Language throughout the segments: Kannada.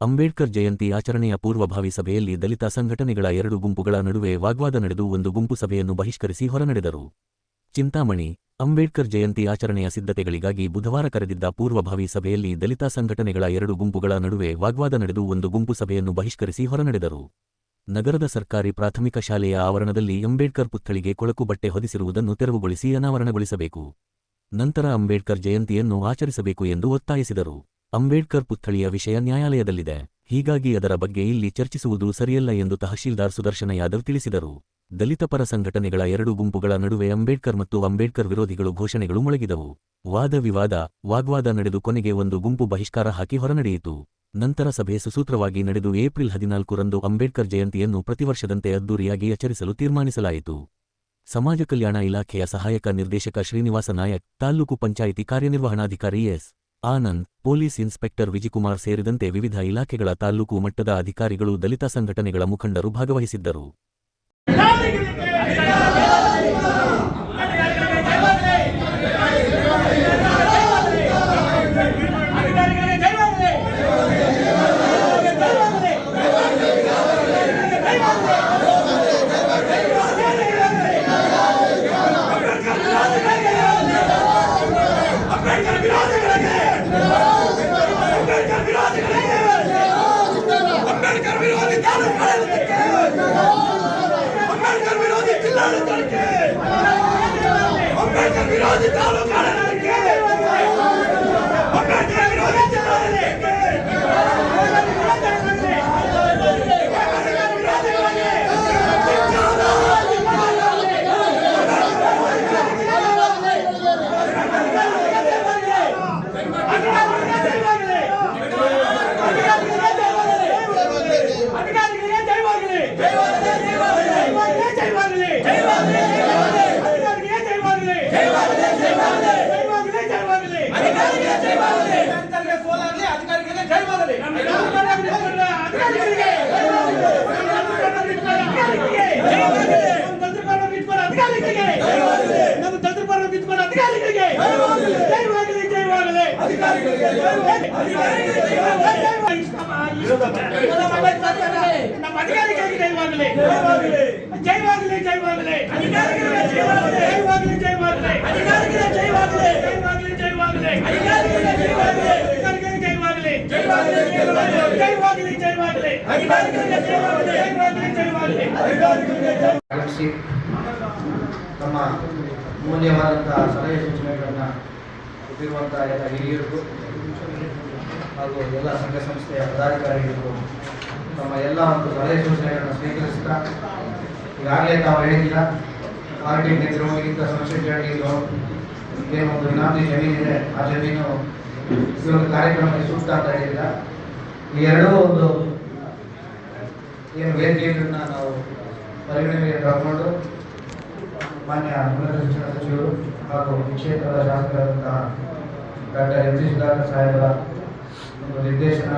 ಅಂಬೇಡ್ಕರ್ ಜಯಂತಿ ಆಚರಣೆಯ ಪೂರ್ವಭಾವಿ ಸಭೆಯಲ್ಲಿ ದಲಿತ ಸಂಘಟನೆಗಳ ಎರಡು ಗುಂಪುಗಳ ನಡುವೆ ವಾಗ್ವಾದ ನಡೆದು ಒಂದು ಗುಂಪು ಸಭೆಯನ್ನು ಬಹಿಷ್ಕರಿಸಿ ಹೊರನಡೆದರು. ಚಿಂತಾಮಣಿ, ಅಂಬೇಡ್ಕರ್ ಜಯಂತಿ ಆಚರಣೆಯ ಸಿದ್ಧತೆಗಳಿಗಾಗಿ ಬುಧವಾರ ಕರೆದಿದ್ದ ಪೂರ್ವಭಾವಿ ಸಭೆಯಲ್ಲಿ ದಲಿತ ಸಂಘಟನೆಗಳ ಎರಡು ಗುಂಪುಗಳ ನಡುವೆ ವಾಗ್ವಾದ ನಡೆದು ಒಂದು ಗುಂಪು ಸಭೆಯನ್ನು ಬಹಿಷ್ಕರಿಸಿ ಹೊರನಡೆದರು. ನಗರದ ಸರ್ಕಾರಿ ಪ್ರಾಥಮಿಕ ಶಾಲೆಯ ಆವರಣದಲ್ಲಿ ಅಂಬೇಡ್ಕರ್ ಪುತ್ಥಳಿಗೆ ಕೊಳಕು ಬಟ್ಟೆ ಹೊದಿಸಿರುವುದನ್ನು ತೆರವುಗೊಳಿಸಿ ಅನಾವರಣಗೊಳಿಸಬೇಕು. ನಂತರ ಅಂಬೇಡ್ಕರ್ ಜಯಂತಿಯನ್ನು ಆಚರಿಸಬೇಕು ಎಂದು ಒತ್ತಾಯಿಸಿದರು. ಅಂಬೇಡ್ಕರ್ ಪುತ್ಥಳಿಯ ವಿಷಯ ನ್ಯಾಯಾಲಯದಲ್ಲಿದೆ. ಹೀಗಾಗಿ ಅದರ ಬಗ್ಗೆ ಇಲ್ಲಿ ಚರ್ಚಿಸುವುದು ಸರಿಯಲ್ಲ ಎಂದು ತಹಶೀಲ್ದಾರ್ ಸುದರ್ಶನ ಯಾದವ್ ತಿಳಿಸಿದರು. ದಲಿತ ಪರ ಸಂಘಟನೆಗಳ ಎರಡು ಗುಂಪುಗಳ ನಡುವೆ ಅಂಬೇಡ್ಕರ್ ಮತ್ತು ಅಂಬೇಡ್ಕರ್ ವಿರೋಧಿಗಳು ಘೋಷಣೆಗಳು ಮೊಳಗಿದವು. ವಾದ ವಿವಾದ, ವಾಗ್ವಾದ ನಡೆದು ಕೊನೆಗೆ ಒಂದು ಗುಂಪು ಬಹಿಷ್ಕಾರ ಹಾಕಿ ಹೊರನಡೆಯಿತು. ನಂತರ ಸಭೆ ಸುಸೂತ್ರವಾಗಿ ನಡೆದು ಏಪ್ರಿಲ್ ಹದಿನಾಲ್ಕರಂದು ಅಂಬೇಡ್ಕರ್ ಜಯಂತಿಯನ್ನು ಪ್ರತಿವರ್ಷದಂತೆ ಅದ್ದೂರಿಯಾಗಿ ಆಚರಿಸಲು ತೀರ್ಮಾನಿಸಲಾಯಿತು. ಸಮಾಜ ಕಲ್ಯಾಣ ಇಲಾಖೆಯ ಸಹಾಯಕ ನಿರ್ದೇಶಕ ಶ್ರೀನಿವಾಸ ನಾಯಕ್, ತಾಲ್ಲೂಕು ಪಂಚಾಯಿತಿ ಕಾರ್ಯನಿರ್ವಹಣಾಧಿಕಾರಿ S. Anand police inspector Vijikumar ಸೇರಿದಂತೆ ವಿವಿಧ ಇಲಾಖೆಗಳ ತಾಲ್ಲೂಕು ಮಟ್ಟದ ಅಧಿಕಾರಿಗಳು ದಲಿತ ಸಂಘಟನೆಗಳ ಮುಖಂಡರು ಭಾಗವಹಿಸಿದ್ದರು. ಅಂಬೇಡ್ಕರ್ ವಿರೋಧಿ ತಾಲೂಕು ಅಂಬೇಡ್ಕರ್ ವಿರೋಧಿ ಜಿಲ್ಲಾಡಳಿತಕ್ಕೆ ಅಂಬೇಡ್ಕರ್ ವಿರೋಧಿ ತಾಲೂಕು ಆಡಳಿತಕ್ಕೆ ಅಂಬೇಡ್ಕರ್ ವಿರೋಧಿ ಜಿಲ್ಲಾಡಳಿತಕ್ಕೆ ಅಧಿಕಾರಿಗಳಿಗೆ ಜಯವಾಗಲಿ ಜಯವಾಗಲಿ ಜಯವಾಗಲಿ ಅಧಿಕಾರಿಗೆ ಜಯವಾಗಲಿ ಜಯವಾಗಲಿ ಜಯವಾಗಲಿ ಅಧಿಕಾರಿಗೆ ಜಯವಾಗಲಿ ಅಧಿಕಾರಿಗೆ ಸೋಲಾಗಲಿ ಅಧಿಕಾರಿಗಳಿಗೆ ಜಯವಾಗಲಿ ಅಧಿಕಾರಿಗಳಿಗೆ ನಮ್ಮ ತಂತ್ರಪಾಲ ಬಿಟ್ಕೊಂಡು ಅಧಿಕಾರಿಗಳಿಗೆ ಜಯವಾಗಲಿ ಜಯವಾಗಲಿ ಅಧಿಕಾರಿಗಳಿಗೆ ನಮ್ಮ ಅಧಿಕಾರಿಗಳಿಗೆ ಜಯವಾಗಲಿ ಜಯವಾಗಲಿ ಜಯವಾಗಲಿ ಅಧಿಕಾರಿಗಳಿಗೆ ಜಯವಾಗಲಿ ಜಯವಾಗಲಿ ಜಯವಾಗಲಿ ಅಧಿಕಾರಿಗಳಿಗೆ ಕಳಿಸಿ ತಮ್ಮ ಅಮೂಲ್ಯವಾದಂಥ ಸಲಹೆ ಸೂಚನೆಗಳನ್ನು ಕೊಟ್ಟಿರುವಂತಹ ಎಲ್ಲ ಹಾಗೂ ಎಲ್ಲ ಸಂಘ ಸಂಸ್ಥೆಯ ಪದಾಧಿಕಾರಿಗಳಿಗೂ ತಮ್ಮ ಎಲ್ಲ ಒಂದು ಸಲಹೆ ಸೂಚನೆಗಳನ್ನು ಸ್ವೀಕರಿಸ್ತಾ ಈಗಾಗಲೇ ತಾವು ಹೇಳಿದ್ದೀರ ಪಾರ್ಟಿ ನಿಂತಿರೋ ಇಂಥ ಸಂಸ್ಥೆ ಹೇಳಿದ್ರು ಏನು ಒಂದು ವಿನಾಮಿ ಜಮೀನಿದೆ ಆ ಜಮೀನು ಈ ಒಂದು ಕಾರ್ಯಕ್ರಮಕ್ಕೆ ಸೂಕ್ತ ಅಂತ ಹೇಳಿಲ್ಲ ಈ ಎರಡೂ ಒಂದು ಏನು ವೇದಿಕೆಗಳನ್ನ ನಾವು ಪರಿಗಣನೆಗೆ ತಗೊಂಡು ಮಾನ್ಯ ಉನ್ನತ ಶಿಕ್ಷಣ ಸಚಿವರು ಹಾಗೂ ಕ್ಷೇತ್ರದ ಶಾಸಕರಾದಂತಹ ಡಾಕ್ಟರ್ ಎಂ ಜಿ ಸುಧಾಕರ್ ಸಾಹೇಬರ ಒಂದು ನಿರ್ದೇಶನ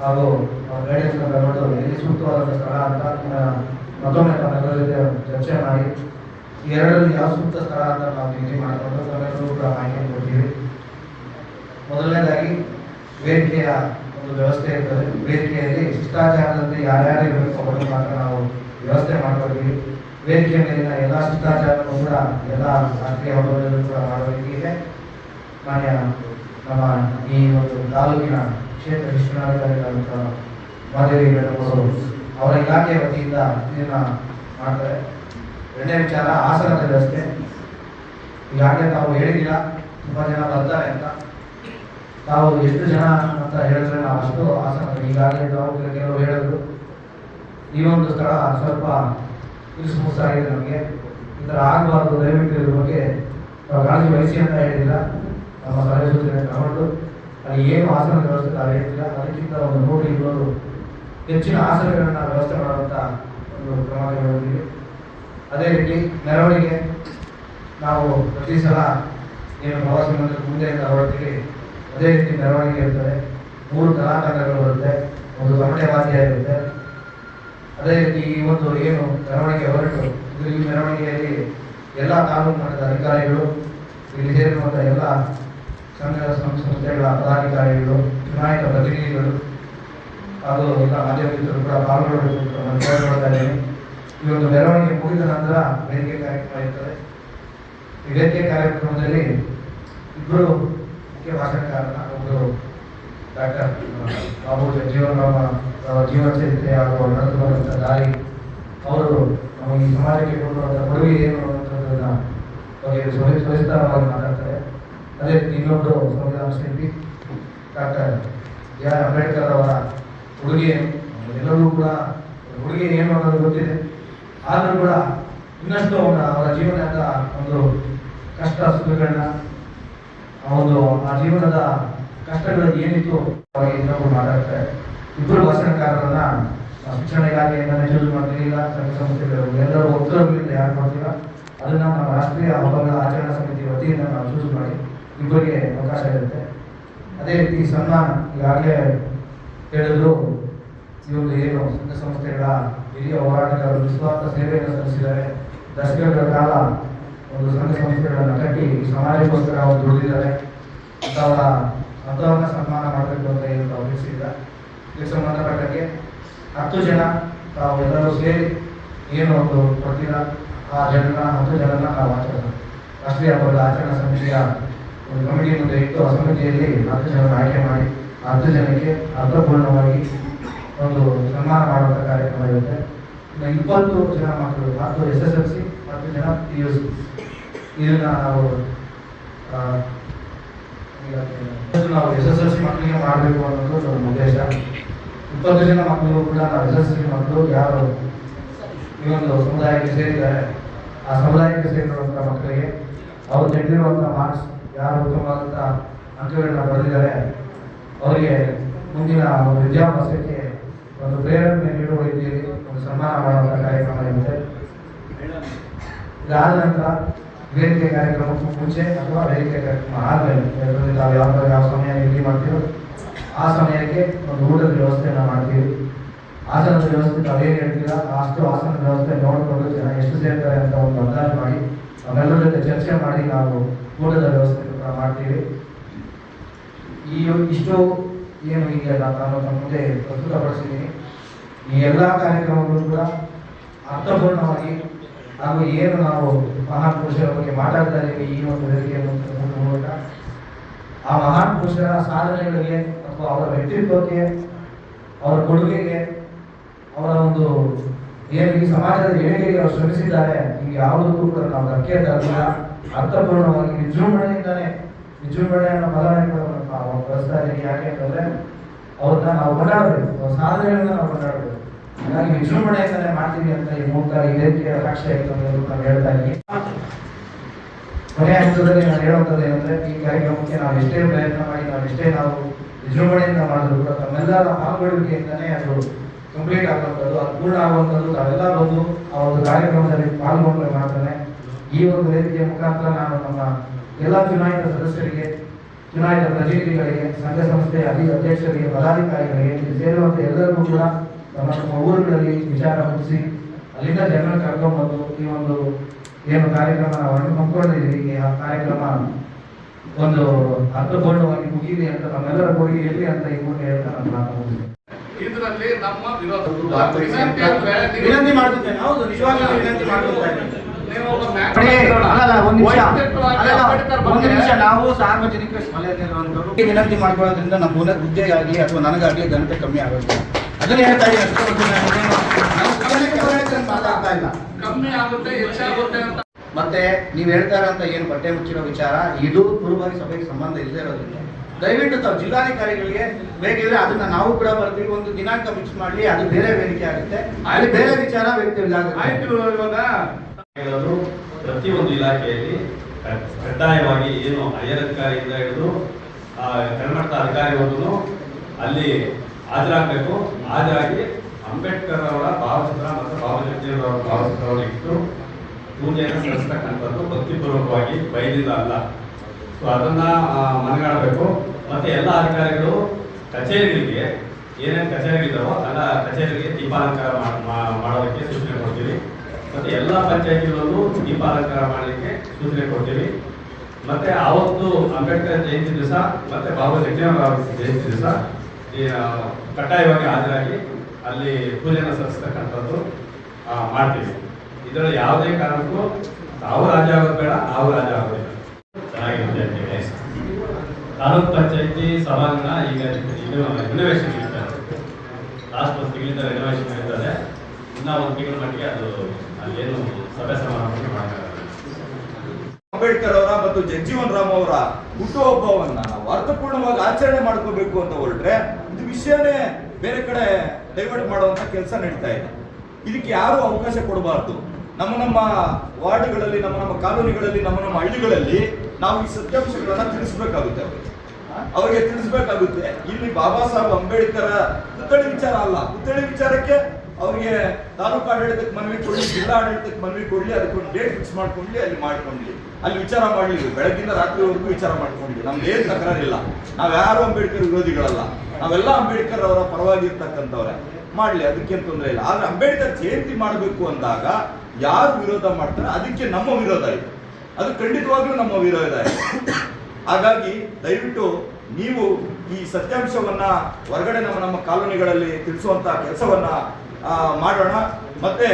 ಹಾಗೂ ಅವ್ರ ಗೈಡೆನ್ಸ್ ತಗೊಂಡು ಎಲ್ಲಿ ಸೂಕ್ತವಾದ ಸ್ಥಳ ಅಂತ ಆ, ಮತ್ತೊಮ್ಮೆ ತಮ್ಮೆಲ್ಲರ ಜೊತೆ ಚರ್ಚೆ ಮಾಡಿ ಈ ಎರಡರಲ್ಲಿ ಯಾವ ಸೂಕ್ತ ಸ್ಥಳ ಅಂತ ನಾವು ನಿಗದಿ ಮಾಡಿಕೊಂಡು ತಮ್ಮೆಲ್ಲರೂ ಕೂಡ ಮಾಹಿತಿ ಕೊಡ್ತೀವಿ ಮೊದಲನೇದಾಗಿ ವೇದಿಕೆಯ ಒಂದು ವ್ಯವಸ್ಥೆ ಇರ್ತದೆ ವೇದಿಕೆಯಲ್ಲಿ ಶಿಷ್ಟಾಚಾರದಂತೆ ಯಾರ್ಯಾರು ಇರಬೇಕು ಅವರನ್ನು ಮಾತ್ರ ನಾವು ವ್ಯವಸ್ಥೆ ಮಾಡ್ಕೊಳ್ತೀವಿ ವೇದಿಕೆ ಮೇಲಿನ ಎಲ್ಲ ಶಿಷ್ಟಾಚಾರವನ್ನು ಕೂಡ ಎಲ್ಲ ರಾಷ್ಟ್ರೀಯ ಹಬ್ಬಗಳನ್ನು ಕೂಡ ಮಾಡುವ ರೀತಿಯಿದೆ ಮಾನ್ಯ ನಮ್ಮ ಈ ಒಂದು ತಾಲೂಕಿನ ಕ್ಷೇತ್ರ ಶಿಕ್ಷಣಾಧಿಕಾರಿಗಳಾದಂಥ ಮಾದೇವಿ ಮೇಡಮ್ ಅವರು ಇಲಾಖೆಯ ವತಿಯಿಂದ ಇದನ್ನ ಮಾಡ್ತಾರೆ. ಎರಡನೇ ವಿಚಾರ ಆಸನದ ವ್ಯವಸ್ಥೆ ಈಗಾಗಲೇ ತಾವು ಹೇಳಿದಿಲ್ಲ, ತುಂಬ ಜನ ಬರ್ತಾರೆ ಅಂತ. ತಾವು ಎಷ್ಟು ಜನ ಅಂತ ಹೇಳಿದ್ರೆ ನಾವು ಅಷ್ಟು ಆಸನ ಈಗಾಗಲೇ ತಾವು ಕೆಲವರು ಹೇಳಿದ್ರು. ಈ ಒಂದು ಸ್ಥಳ ಸ್ವಲ್ಪ ಇರಿಸು ಆಗಿದೆ ನಮಗೆ. ಈ ಥರ ಆಗಬಾರ್ದು, ದಯವಿಟ್ಟು ಇದ್ರ ಬಗ್ಗೆ ಕಾಳಜಿ ವಹಿಸಿ ಅಂತ ಹೇಳಿಲ್ಲ ನಮ್ಮ ಸಲಹೆ ತಗೊಂಡು ಅಲ್ಲಿ ಏನು ಆಸನ ವ್ಯವಸ್ಥೆ ನಾವು ಹೇಳಿಲ್ಲ ಅದಕ್ಕಿಂತ ಒಂದು ನೂರು ಇನ್ನೂರು ಹೆಚ್ಚಿನ ಆಸನಗಳನ್ನು ವ್ಯವಸ್ಥೆ ಮಾಡುವಂಥ ಒಂದು ಕ್ರಮ ಕೈಗೊಂಡಿದ್ದೀವಿ. ಅದೇ ರೀತಿ ಮೆರವಣಿಗೆ, ನಾವು ಪ್ರತಿ ಸಲ ಏನು ಪ್ರವಾಸ ಮಂದಿರ ಮುಂದೆಯಿಂದ ಹೊರಡ್ತೀವಿ, ಅದೇ ರೀತಿ ಮೆರವಣಿಗೆ ಇರ್ತದೆ, ಮೂರು ಕಲಾತಂಡಗಳು ಬರುತ್ತೆ, ಒಂದು ತಮಟೆ ವಾದ್ಯ ಇರುತ್ತೆ. ಅದೇ ರೀತಿ ಈ ಒಂದು ಏನು ಮೆರವಣಿಗೆ ಹೊರಟು ಈ ಮೆರವಣಿಗೆಯಲ್ಲಿ ಎಲ್ಲ ತಾಲೂಕು ಮಟ್ಟದ ಅಧಿಕಾರಿಗಳು, ಇಲ್ಲಿ ಸೇರಿರುವಂಥ ಎಲ್ಲ ಸಂಘ ಸಂಸ್ಥೆಗಳ ಪದಾಧಿಕಾರಿಗಳು, ಚುನಾಯಿತ ಪ್ರತಿನಿಧಿಗಳು ಹಾಗೂ ಎಲ್ಲ ಮಾಧ್ಯಮಿಕರು ಕೂಡ ಪಾಲ್ಗೊಳ್ಳಬೇಕು ಈ ಒಂದು ಮೆರವಣಿಗೆ ಮುಗಿದ ನಂತರ ವೇದಿಕೆ ಕಾರ್ಯಕ್ರಮ ಇರ್ತದೆ. ಈ ವೇದಿಕೆ ಕಾರ್ಯಕ್ರಮದಲ್ಲಿ ಇಬ್ಬರು ಮುಖ್ಯ ಭಾಷಣಕಾರನ ಒಬ್ಬರು ಡಾಕ್ಟರ್ ಬಾಬು ಜೀವನರಾಮ ಜೀವನ ಚರಿತ್ರೆ ಹಾಗೂ ನಡೆದು ಬಂದಂಥ ದಾರಿ ಅವರು ನಮಗೆ ಈ ಸಮಾಜಕ್ಕೆ ಕೊಡುವಂಥ ಕೊಡುಗೆ ಏನು ಅನ್ನುವಂಥದ್ದನ್ನ ಬಗ್ಗೆ ಸವಿಸ್ತಾರವಾಗಿ ಮಾತಾಡ್ತಾರೆ. ಅದೇ ರೀತಿ ಇನ್ನೊಬ್ಬರು ಸಂವಿಧಾನ ಶಿಲ್ಪಿ ಡಾಕ್ಟರ್ ಬಿ ಆರ್ ಅಂಬೇಡ್ಕರ್ ಅವರ ಉಡುಗೆ, ಎಲ್ಲರೂ ಕೂಡ ಉಡುಗೆ ಏನು ಅನ್ನೋದು ಗೊತ್ತಿದೆ. ಆದರೂ ಕೂಡ ಇನ್ನಷ್ಟು ಅವರ ಅವರ ಜೀವನದ ಒಂದು ಕಷ್ಟ ಸುಖಗಳನ್ನ, ಆ ಒಂದು, ಆ ಜೀವನದ ಕಷ್ಟಗಳು ಏನಿತ್ತು ಅವಾಗ ಇನ್ನೊಬ್ರು ಮಾತಾಡ್ತಾರೆ. ಇಬ್ಬರು ಭಾಷಣಕಾರರನ್ನ ಶಿಕ್ಷಣ ಇಲಾಖೆಯಿಂದನೇ ಚೂಸ್ ಮಾಡ್ತಿರಲಿಲ್ಲ ಸಂಘ ಸಂಸ್ಥೆಗಳು, ಎಲ್ಲರೂ ಒತ್ತಡಗಳಿಂದ ಯಾರು ಮಾಡ್ತೀರಾ? ಅದನ್ನ ನಮ್ಮ ರಾಷ್ಟ್ರೀಯ ಹಬ್ಬಗಳ ಆಚರಣಾ ಸಮಿತಿ ವತಿಯಿಂದ ನಾವು ಚೂಸ್ ಮಾಡಿ. ಇಬ್ಬರಿಗೆ ಅವಕಾಶ ಇರುತ್ತೆ. ಅದೇ ರೀತಿ ಸನ್ಮಾನ ಈಗಾಗಲೇ ಹೇಳಿದ್ರು, ಇವರು ಏನು ಸಂಘ ಸಂಸ್ಥೆಗಳ ಹಿರಿಯ ಹೋರಾಟಗಾರರು, ನಿಸ್ವಾರ್ಥ ಸೇವೆಯನ್ನು ಸಲ್ಲಿಸಿದ್ದಾರೆ. ದಶಕಗಳ ಕಾಲ ಒಂದು ಸಂಘ ಸಂಸ್ಥೆಗಳನ್ನು ಕಟ್ಟಿ ಈ ಸಮಾಜಕ್ಕೋಸ್ಕರ ಅವರು ದುಡಿದಿದ್ದಾರೆ. ಅಂತವರ ಅಂಥವ್ರನ್ನ ಸನ್ಮಾನ ಮಾಡಬೇಕು ಅಂತ ಏನು ತಿಳಿಸಿಲ್ಲ. ಇದಕ್ಕೆ ಸಂಬಂಧಪಟ್ಟಂಗೆ ಹತ್ತು ಜನ, ತಾವು ಎಲ್ಲರೂ ಸೇರಿ ಏನು ಒಂದು ಕೊಡ್ತೀರಾ ಆ ಜನರ ಹತ್ತು ಜನರನ್ನ ನಾವು ಆಚರಣೆ ರಾಷ್ಟ್ರೀಯ ಹಬ್ಬದ ಆಚರಣಾ ಸಮಿತಿಯ ಒಂದು ಕಮಿಟಿ ಮುಂದೆ ಇಟ್ಟು ಆ ಹತ್ತು ಜನ ಆಯ್ಕೆ ಮಾಡಿ, ಹತ್ತು ಜನಕ್ಕೆ ಅರ್ಥಪೂರ್ಣವಾಗಿ ಒಂದು ಸನ್ಮಾನ ಮಾಡುವಂಥ ಕಾರ್ಯಕ್ರಮ ಇರುತ್ತೆ. ಇನ್ನು ಇಪ್ಪತ್ತು ಜನ ಮಕ್ಕಳು ಹತ್ತು ಎಸ್ ಎಸ್ ಎಲ್ ಸಿ ಹತ್ತು ಜನ ಪಿ ಯು ಸಿ ಇದನ್ನ ನಾವು ನಾವು ಎಸ್ ಎಸ್ ಎಲ್ ಸಿ ಮಕ್ಕಳಿಗೆ ಮಾಡಬೇಕು ಅನ್ನೋದು ನಮ್ಮ ಉದ್ದೇಶ. ಇಪ್ಪತ್ತು ಜನ ಮಕ್ಕಳು ಕೂಡ ನಾವು ಎಸ್ ಎಸ್ ಎಲ್ ಸಿ ಮಕ್ಕಳು, ಯಾರು ಈ ಒಂದು ಸಮುದಾಯಕ್ಕೆ ಸೇರಿದ್ದಾರೆ, ಆ ಸಮುದಾಯಕ್ಕೆ ಸೇರಿರುವಂಥ ಮಕ್ಕಳಿಗೆ ಅವರು ತೆಗೆದಿರುವಂಥ ಮಾರ್ಕ್ಸ್ ಯಾರು ಉತ್ತಮವಾದಂಥ ಅಂಕಗಳನ್ನ ಪಡೆದಿದ್ದಾರೆ ಅವರಿಗೆ ಮುಂದಿನ ವಿದ್ಯಾಭ್ಯಾಸಕ್ಕೆ ಒಂದು ಪ್ರೇರಣೆ ನೀಡುವ ರೀತಿಯಲ್ಲಿ ಒಂದು ಸನ್ಮಾನ ಮಾಡುವಂಥ ಕಾರ್ಯಕ್ರಮ ಇರುತ್ತೆ. ಇದಾದ ನಂತರ ವೇದಿಕೆ ಕಾರ್ಯಕ್ರಮಕ್ಕೂ ಮುಂಚೆ ಅಥವಾ ವೇದಿಕೆ ಕಾರ್ಯಕ್ರಮ ಆದಮೇಲೆ, ಯಾಕಂದ್ರೆ ನಾವು ಯಾವ ಯಾವ ಸಮಯ ಇಲ್ಲಿ ಮಾಡ್ತೀವೋ ಆ ಸಮಯಕ್ಕೆ ಒಂದು ಊಟದ ವ್ಯವಸ್ಥೆಯನ್ನು ಮಾಡ್ತೀವಿ. ಆಸನದ ವ್ಯವಸ್ಥೆ ತಾವೇನು ಹೇಳ್ತೀರಾ, ಅಷ್ಟು ಆಸನದ ವ್ಯವಸ್ಥೆ ನೋಡಿಕೊಂಡು ಜನ ಎಷ್ಟು ಸೇರ್ತಾರೆ ಅಂತ ಒಂದು ಅಂದಾಜು ಮಾಡಿ ಅವೆಲ್ಲರ ಜೊತೆ ಚರ್ಚೆ ಮಾಡಿ ನಾವು ಊಟದ ವ್ಯವಸ್ಥೆ ಕೂಡ ಮಾಡ್ತೀವಿ. ಈ ಇಷ್ಟು ಏನು ಈಗ ನಾನು ನಮ್ಮ ಮುಂದೆ ಪ್ರಸ್ತುತಪಡಿಸಿದ್ದೀನಿ ಈ ಎಲ್ಲ ಕಾರ್ಯಕ್ರಮಗಳು ಕೂಡ ಅರ್ಥಪೂರ್ಣವಾಗಿ ಹಾಗೂ ಏನು ನಾವು ಮಹಾನ್ ಪುರುಷರ ಬಗ್ಗೆ ಮಾತಾಡ್ತಾ ಇದ್ದೀವಿ ಈ ಒಂದು ವೇದಿಕೆ ಮೂಲಕ ಆ ಮಹಾನ್ ಪುರುಷರ ಸಾಧನೆಗಳಿಗೆ ಅಥವಾ ಅವರ ವ್ಯಕ್ತಿತ್ವಕ್ಕೆ, ಅವರ ಕೊಡುಗೆಗೆ, ಅವರ ಒಂದು ಏನು ಈ ಸಮಾಜದ ಏಳಿಗೆಗೆ ಅವರು ಶ್ರಮಿಸಿದ್ದಾರೆ, ಈಗ ಯಾವುದಕ್ಕೂ ಕೂಡ ನಾವು ಧಕ್ಕೆ ತರಲಿಲ್ಲ. ಅರ್ಥಪೂರ್ಣವಾಗಿ ವಿಜೃಂಭಣೆಯಿಂದಾನೆ, ವಿಜೃಂಭಣೆಯನ್ನು ಕೂಡ ನಾವು ಯಾಕೆ ಅಂತಂದ್ರೆ, ಅವ್ರನ್ನ ನಾವು ಕೊಂಡಾಡಬೇಕು ಅವ್ರ ಸಾಧನೆಗಳನ್ನ ನಾವು ಕೊಂಡಾಡಬೇಕು ಹಾಗಾಗಿ ವಿಜೃಂಭಣೆಯಿಂದಾನೆ ಮಾಡ್ತೀವಿ ಅಂತ ಈ ಮೂಲಕ ಈ ರೀತಿಯ ಸಾಕ್ಷಿ ಆಯ್ತು ಅಂತ ನಾವು ಹೇಳ್ತಾ ಇದ್ದೀವಿ ಕೊನೆಯ ಹಂತದಲ್ಲಿ ನಾನು ಹೇಳುವಂಥದ್ದು ಏನಂದ್ರೆ, ಈ ಕಾರ್ಯಕ್ರಮಕ್ಕೆ ನಾವು ಎಷ್ಟೇ ಪ್ರಯತ್ನ ಮಾಡಿ, ನಾವು ಎಷ್ಟೇ ನಾವು ವಿಜೃಂಭಣೆಯಿಂದ ಮಾಡಿದ್ರು ಕೂಡ ತಮ್ಮೆಲ್ಲರ ಪಾಲ್ಗೊಳ್ಳುವಿಕೆಯಿಂದಾನೆ ಅದು ಕಂಪ್ಲೀಟ್ ಆಗುವಂಥದ್ದು. ಅದು ಪೂರ್ಣ ಆಗುವಂಥದ್ದು. ತಾವೆಲ್ಲ ಬಂದು ಆ ಒಂದು ಕಾರ್ಯಕ್ರಮದಲ್ಲಿ ಪಾಲ್ಗೊಂಡ್ರೆ ಮಾತ್ರನೇ ಈ ಒಂದು ವೇದಿಕೆಯ ಮುಖಾಂತರ ನಾನು ನಮ್ಮ ಎಲ್ಲ ಚುನಾಯಿತ ಸದಸ್ಯರಿಗೆ ಚುನಾಯಿತ ಪ್ರತಿನಿಧಿಗಳಿಗೆ ಸಂಘ ಸಂಸ್ಥೆಯ ಅಧಿ ಅಧ್ಯಕ್ಷರಿಗೆ ಪದಾಧಿಕಾರಿಗಳಿಗೆ ಸೇರುವಂತೆ ಸೇರುವಂತ ಎಲ್ಲರಿಗೂ ಕೂಡ ನಮ್ಮ ನಮ್ಮ ಊರುಗಳಲ್ಲಿ ವಿಚಾರ ಮುಗಿಸಿ ಅಲ್ಲಿಂದ ಜನರ ಕರ್ಕೊಂಬಂದು ಈ ಒಂದು ಏನು ಕಾರ್ಯಕ್ರಮ ನಾವು ಹಮ್ಮಿಕೊಂಡಿದ್ದೀವಿ ಈ ಆ ಕಾರ್ಯಕ್ರಮ ಒಂದು ಅರ್ಥಪೂರ್ಣವಾಗಿ ಮುಗಿಲಿ ಅಂತ ನಮ್ಮೆಲ್ಲರ ಕೊಡುಗೆ ಇರಲಿ ಅಂತ ಈ ಮೂಲಕ ಹೇಳ್ತಾ ನಾನು ಮಾತು ಮುಗಿಸ್ತೇನೆ. ಇದರಲ್ಲಿ ನಮ್ಮ ವಿರೋಧ ವಿನಂತಿ ವಿನಂತಿ ಮಾಡ್ತಿದ್ದೇನೆ ಹೌದು ನಿಜವಾಗ್ಲೂ ವಿನಂತಿ ಮಾಡ್ತಿದ್ದೇನೆ ನೀವು ಒಂದ್ ನಿಮಿಷ. ಸಾರ್ವಜನಿಕ ವಲಯದಲ್ಲಿರುವಂತವ್ರು ವಿನಂತಿ ಮಾಡ್ಕೊಳ್ಳೋದ್ರಿಂದ ನಮ್ಮ ಹುದ್ದೆ- ಆಗಲಿ ಅಥವಾ ನನಗಾಗ್ಲಿ ಘನತೆ ಕಮ್ಮಿ ಆಗುತ್ತೆ ಅದನ್ನ ಹೇಳ್ತಾ ಇದ್ದೀನಿ. ಮಾತಾಡ್ತಾ ಇಲ್ಲ. ಕಮ್ಮಿ ಆಗುತ್ತೆ ಹೆಚ್ಚಾಗುತ್ತೆ ಅಂತ. ಮತ್ತೆ ನೀವು ಹೇಳ್ತಾ ಇರೋಂಥ ಏನು ಬಟ್ಟೆ ಮುಚ್ಚಿರೋ ವಿಚಾರ ಇದು ಪೂರ್ವಭಾವಿ ಸಭೆಗೆ ಸಂಬಂಧ ಇಲ್ಲದೆ ಇರೋದ್ರಿಂದ. ದಯವಿಟ್ಟು ತಾವು ಜಿಲ್ಲಾಧಿಕಾರಿಗಳಿಗೆ ಬೇಕಿದ್ರೆ ಅದನ್ನ ನಾವು ಕೂಡ ಬರ್ತೀವಿ. ಒಂದು ದಿನಾಂಕ ಫಿಕ್ಸ್ ಮಾಡ್ಲಿ ಅದು ಬೇರೆ ವೇದಿಕೆ ಆಗುತ್ತೆ. ಅಲ್ಲಿ ಬೇರೆ ವಿಚಾರ ವ್ಯಕ್ತಿ ಆಯ್ತು ಇವಾಗ ಪ್ರತಿಯೊಂದು ಇಲಾಖೆಯಲ್ಲಿ ಕಡ್ಡಾಯವಾಗಿ ಏನು ಹೈಯರ್ ಅಧಿಕಾರಿಯಿಂದ ಹಿಡಿದು ಕೆಳಮಟ್ಟದ ಅಧಿಕಾರಿವರೆಗೂ ಅಲ್ಲಿ ಹಾಜರಾಗಬೇಕು. ಹಾಜರಾಗಿ ಅಂಬೇಡ್ಕರ್ ಅವರ ಭಾವಚಿತ್ರ ಮತ್ತು ಭಾವಚಿತ್ರ ಅವರ ಭಾವಚಿತ್ರವನ್ನು ಇಟ್ಟು ಪೂಜೆಯನ್ನು ಸಲ್ಲಿಸ್ತಕ್ಕಂಥದ್ದು ಭಕ್ತಿಪೂರ್ವಕವಾಗಿ ಬೈದಿಲ್ಲ ಅಲ್ಲ. ಸೊ ಅದನ್ನ ಮನಗಾಡಬೇಕು. ಮತ್ತೆ ಎಲ್ಲ ಅಧಿಕಾರಿಗಳು ಕಚೇರಿಗಳಿಗೆ ಏನೇನು ಕಚೇರಿಗಳಿದ್ದಾವೋ ಎಲ್ಲ ಕಚೇರಿಗೆ ದೀಪಾಲಂಕಾರ ಮಾಡೋದಕ್ಕೆ ಸೂಚನೆ ಕೊಡ್ತೀವಿ. ಮತ್ತೆ ಎಲ್ಲ ಪಂಚಾಯತಿಗಳಲ್ಲೂ ದೀಪಾಲಂಕಾರ ಮಾಡಲಿಕ್ಕೆ ಸೂಚನೆ ಕೊಡ್ತೀವಿ. ಮತ್ತೆ ಆವತ್ತು ಅಂಬೇಡ್ಕರ್ ಜಯಂತಿ ದಿವಸ, ಮತ್ತೆ ಬಾಬಾ ಜಗಜೀವನ ಅವರ ಜಯಂತಿ ದಿವಸ ಕಡ್ಡಾಯವಾಗಿ ಹಾಜರಾಗಿ ಅಲ್ಲಿ ಪೂಜೆನ ಸಲ್ಲಿಸ್ತಕ್ಕಂಥದ್ದು ಮಾಡ್ತೀವಿ. ಇದರಲ್ಲಿ ಯಾವುದೇ ಕಾರಣಕ್ಕೂ ತಾವು ರಾಜ ಆಗೋದು ಬೇಡ, ನಾವು ರಾಜ ಆಗೋದಿಲ್ಲ ಚೆನ್ನಾಗಿರುತ್ತೆ ಅಂತೇಳಿ ತಾಲೂಕ್ ಪಂಚಾಯತಿ ಸಭಾಂಗಣ ಈಗ ಇದು ಇರ್ತಾರೆ ಲಾಸ್ಟ್ ಒಂದು ತಿಂಗಳಿಂದ ಇನ್ನ ಒಂದು ಅದು ಅಲ್ಲೇನು ಸಭೆ ಸಮಾರಂಭಕ್ಕೆ ಅಂಬೇಡ್ಕರ್ ಅವರ ಮತ್ತು ಜಗಜೀವನ್ ರಾಮ್ ಅವರ ಹುಟ್ಟುಹಬ್ಬವನ್ನ ನಾವು ಅರ್ಥಪೂರ್ಣವಾಗಿ ಆಚರಣೆ ಮಾಡ್ಕೋಬೇಕು ಅಂತ ಹೊರಟ್ರೆ ಇದು ವಿಷಯನೇ ಬೇರೆ ಕಡೆ ಡೈವರ್ಟ್ ಮಾಡುವಂತ ಕೆಲಸ ನಡೀತಾ ಇದೆ. ಇದಕ್ಕೆ ಯಾರು ಅವಕಾಶ ಕೊಡಬಾರ್ದು. ನಮ್ಮ ನಮ್ಮ ವಾರ್ಡ್ಗಳಲ್ಲಿ, ನಮ್ಮ ನಮ್ಮ ಕಾಲೋನಿಗಳಲ್ಲಿ, ನಮ್ಮ ನಮ್ಮ ಹಳ್ಳಿಗಳಲ್ಲಿ ನಾವು ಈ ಸತ್ಯಾಂಶಗಳನ್ನ ತಿಳಿಸ್ಬೇಕಾಗುತ್ತೆ ಅವರಿಗೆ. ಅವರಿಗೆ ತಿಳಿಸ್ಬೇಕಾಗುತ್ತೆ. ಇಲ್ಲಿ ಬಾಬಾ ಸಾಹೇಬ್ ಅಂಬೇಡ್ಕರ್ ಪುತ್ಥಳಿ ವಿಚಾರ ಅಲ್ಲ. ಪುತ್ಥಳಿ ವಿಚಾರಕ್ಕೆ ಅವರಿಗೆ ತಾಲೂಕು ಆಡಳಿತಕ್ಕೆ ಮನವಿ ಕೊಡ್ಲಿ ಜಿಲ್ಲಾ ಆಡಳಿತಕ್ಕೆ ಮನವಿ ಕೊಡ್ಲಿ ಅದಕ್ಕೊಂದು ಡೇಟ್ ಫಿಕ್ಸ್ ಮಾಡ್ಕೊಂಡ್ಲಿ, ಅಲ್ಲಿ ಮಾಡ್ಕೊಂಡ್ಲಿ. ಅಲ್ಲಿ ವಿಚಾರ ಮಾಡ್ಲಿ, ಬೆಳಗ್ಗಿಂದ ರಾತ್ರಿವರೆಗೂ ವಿಚಾರ ಮಾಡ್ಕೊಂಡ್ಲಿ. ನಮ್ದು ಏನ್ ತಕರಾರಿಲ್ಲ. ನಾವ್ ಯಾರು ಅಂಬೇಡ್ಕರ್ ವಿರೋಧಿಗಳಲ್ಲ. ನಾವೆಲ್ಲ ಅಂಬೇಡ್ಕರ್ ಅವರ ಪರವಾಗಿ ಇರ್ತಕ್ಕಂಥವ್ರೆ ಮಾಡ್ಲಿ, ಅದಕ್ಕೇನು ತೊಂದರೆ ಇಲ್ಲ. ಆದ್ರೆ ಅಂಬೇಡ್ಕರ್ ಜಯಂತಿ ಮಾಡಬೇಕು ಅಂದಾಗ ಯಾರು ವಿರೋಧ ಮಾಡ್ತಾರೆ, ಅದಕ್ಕೆ ನಮ್ಮ ವಿರೋಧ ಇದೆ. ಅದು ಖಂಡಿತವಾಗ್ಲೂ ನಮ್ಮ ವಿರೋಧ ಇದೆ. ಹಾಗಾಗಿ ದಯವಿಟ್ಟು ನೀವು ಈ ಸತ್ಯಾಂಶವನ್ನ ಹೊರಗಡೆ ನಮ್ಮ ನಮ್ಮ ಕಾಲೋನಿಗಳಲ್ಲಿ ತಿಳಿಸುವಂತಹ ಕೆಲಸವನ್ನ ಮಾಡೋಣ. ಮತ್ತೆ